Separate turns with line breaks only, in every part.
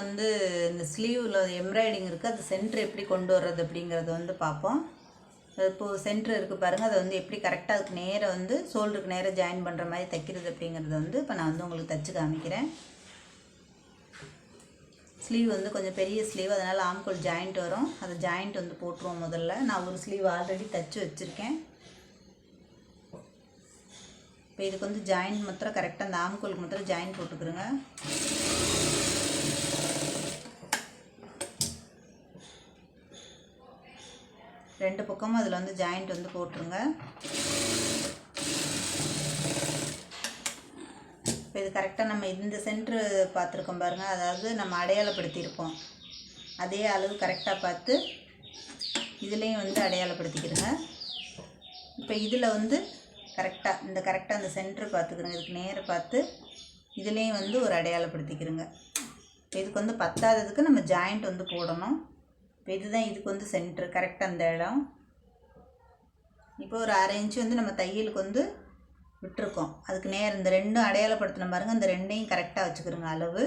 வந்து இந்த ஸ்லீவில் எம்ப்ராய்டிங் இருக்குது அது சென்டர் எப்படி கொண்டு வர்றது அப்படிங்கிறத வந்து பார்ப்போம். இப்போது சென்டர் இருக்குது பாருங்கள் அதை வந்து எப்படி கரெக்டாக அதுக்கு நேராக வந்து ஷோல்டருக்கு நேராக ஜாயின் பண்ணுற மாதிரி தைக்கிறது அப்படிங்கிறத வந்து இப்போ நான் வந்து உங்களுக்கு தைச்சு காமிக்கிறேன். ஸ்லீவ் வந்து கொஞ்சம் பெரிய ஸ்லீவ் அதனால் ஆம்கோல் ஜாயிண்ட் வரும். அதை ஜாயிண்ட் வந்து போட்டுருவோம் முதல்ல. நான் ஒரு ஸ்லீவ் ஆல்ரெடி தைச்சு வச்சுருக்கேன். இப்போ இதுக்கு வந்து ஜாயிண்ட் மாத்திரம் கரெக்டாக அந்த ஆம்கோலுக்கு மாத்திரம் ஜாயிண்ட் போட்டுக்கிறோங்க. ரெண்டு பக்கமும் அதில் வந்து ஜாயிண்ட் வந்து போட்டுருங்க. இப்போ இது கரெக்டாக நம்ம இந்த சென்ட்ரு பார்த்துருக்கோம் பாருங்கள் அதாவது நம்ம அடையாளப்படுத்தியிருப்போம். அதே அளவு கரெக்டாக பார்த்து இதுலேயும் வந்து அடையாளப்படுத்திக்கிறோங்க இப்போ இதில் வந்து கரெக்டாக இந்த கரெக்டாக அந்த சென்ட்ரு பார்த்துக்கிறோங்க இதுக்கு நேராக பார்த்து இதுலேயும் வந்து ஒரு அடையாளப்படுத்திக்கிறோங்க இதுக்கு வந்து பத்தாததுக்கு நம்ம ஜாயிண்ட் வந்து போடணும். இப்போ இதுதான் இதுக்கு வந்து சென்ட்ரு கரெக்டாக அந்த இடம். இப்போ ஒரு அரை இன்ச்சு வந்து நம்ம தையலுக்கு வந்து விட்டுருக்கோம். அதுக்கு நேர் இந்த ரெண்டும் அடையாளப்படுத்தின பாருங்கள் இந்த ரெண்டையும் கரெக்டாக வச்சுக்கிறோங்க அளவு.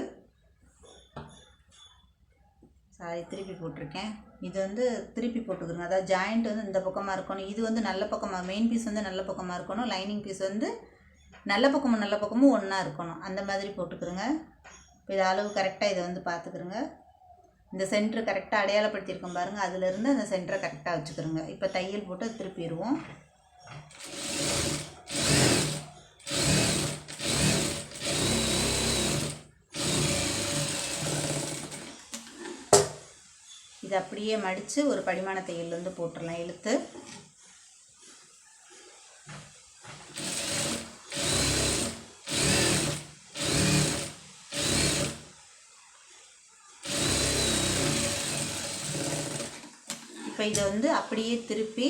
சாரி திருப்பி போட்டிருக்கேன். இது வந்து திருப்பி போட்டுக்கிறோங்க. அதாவது ஜாயிண்ட் வந்து இந்த பக்கமாக இருக்கணும் இது வந்து நல்ல பக்கமாக மெயின் பீஸ் வந்து நல்ல பக்கமாக இருக்கணும் லைனிங் பீஸ் வந்து நல்ல பக்கமும் நல்ல பக்கமும் ஒன்றா இருக்கணும். அந்த மாதிரி போட்டுக்கிறோங்க. இப்போ இது அளவு கரெக்டாக இதை வந்து பார்த்துக்கிறோங்க. இந்த சென்ட்ரு கரெக்டாக அடையாளப்படுத்தியிருக்கோம் பாருங்கள் அதிலிருந்து அந்த சென்டரை கரெக்டாக வச்சுக்கிறோங்க. இப்போ தையல் போட்டு திருப்பிடுவோம். இது அப்படியே மடித்து ஒரு படிமான தையல் வந்து போட்டுடலாம் இழுத்து. இதை வந்து அப்படியே திருப்பி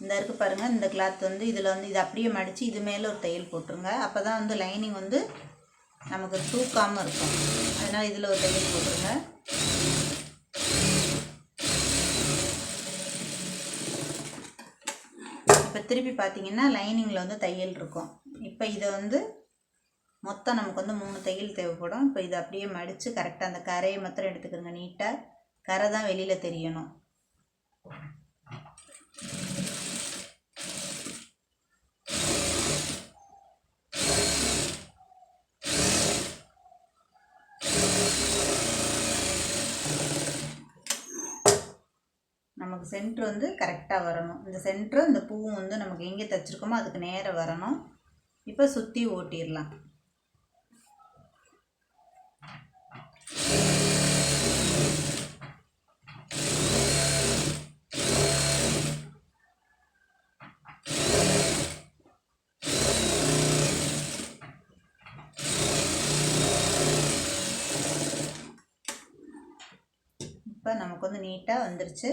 இந்த இருக்கு பாருங்கள் இந்த கிளாத் வந்து இதில் வந்து இதை அப்படியே மடித்து இது மேலே ஒரு தையல் போட்டுருங்க. அப்போ தான் வந்து லைனிங் வந்து நமக்கு தூக்காமல் இருக்கும். அதனால் இதில் ஒரு தையல் போட்டுருங்க. இப்போ திருப்பி பார்த்தீங்கன்னா லைனிங்கில் வந்து தையல் இருக்கும். இப்போ இதை வந்து மொத்தம் நமக்கு வந்து மூணு தையல் தேவைப்படும். இப்போ இதை அப்படியே மடித்து கரெக்டாக அந்த கரையை மாத்திரம் எடுத்துக்கிறோங்க நீட்டாக கரை தான் வெளியில் தெரியணும். நமக்கு சென்ட்ரு வந்து கரெக்டாக வரணும். இந்த சென்ட்ரு இந்த பூவும் வந்து நமக்கு எங்கே தைச்சிருக்கோமோ அதுக்கு நேராக வரணும். இப்போ சுற்றி ஓட்டிடலாம். இப்போ நமக்கு வந்து நீட்டாக வந்துருச்சு.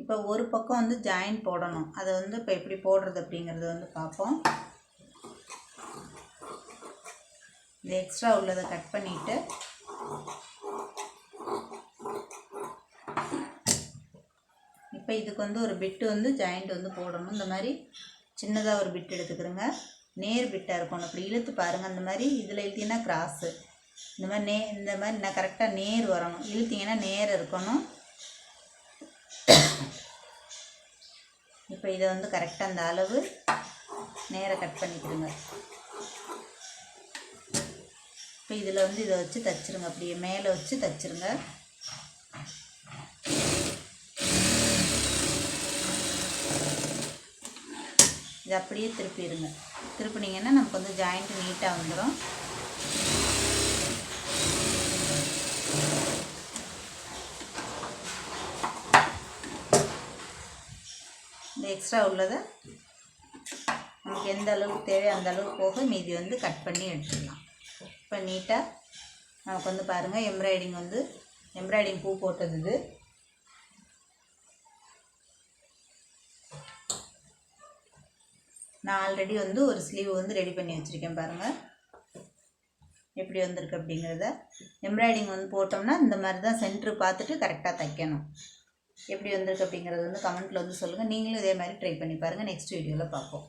இப்போ ஒரு பக்கம் வந்து ஜாயின் போடணும். அதை வந்து இப்போ எப்படி போடுறது அப்படிங்கிறது வந்து பார்ப்போம். இந்த எக்ஸ்ட்ரா உள்ளதை கட் பண்ணிவிட்டு இப்போ இதுக்கு வந்து ஒரு பிட்டு வந்து ஜாயிண்ட் வந்து போடணும். இந்த மாதிரி சின்னதாக ஒரு பிட் எடுத்துக்கிறோங்க. நேர் பிட்டாக இருக்கணும். அப்படி இழுத்து பாருங்கள் அந்த மாதிரி இதில் எழுத்தினா கிராஸு இந்த மாதிரி நே இந்த மாதிரி நான் கரெக்டாக நேர் வரணும். இழுத்தீங்கன்னா நேர் இருக்கணும். இப்போ இதை வந்து கரெக்டாக அந்த அளவு நேராக கட் பண்ணிக்கிடுங்க. இப்போ இதில் வந்து இதை வச்சு தச்சுருங்க. அப்படியே மேலே வச்சு தச்சுருங்க. இது அப்படியே திருப்பிடுங்க. திருப்பினீங்கன்னா நமக்கு வந்து ஜாயிண்ட் நீட்டாக வந்துடும் இந்த எக்ஸ்ட்ரா உள்ளதை நமக்கு எந்த அளவுக்கு தேவையோ அந்த அளவுக்கு போக மீதி வந்து கட் பண்ணி எடுத்துக்கலாம் இப்போ நீட்டாக நமக்கு வந்து பாருங்கள் எம்ப்ராய்டிங் வந்து எம்ப்ராய்டிங் பூ போட்டது இது. நான் ஆல்ரெடி வந்து ஒரு ஸ்லீவ் வந்து ரெடி பண்ணி வச்சுருக்கேன் பாருங்கள் எப்படி வந்திருக்கு அப்படிங்கிறத. எம்ப்ராய்டிங் வந்து போட்டோம்னா இந்த மாதிரி தான் சென்ட்ரு பார்த்துட்டு கரெக்டாக தைக்கணும். எப்படி வந்திருக்கு அப்படிங்கிறது வந்து கமெண்ட்டில் வந்து சொல்லுங்கள் நீங்களும் இதே மாதிரி ட்ரை பண்ணி பாருங்கள் நெக்ஸ்ட் வீடியோவில் பார்ப்போம்.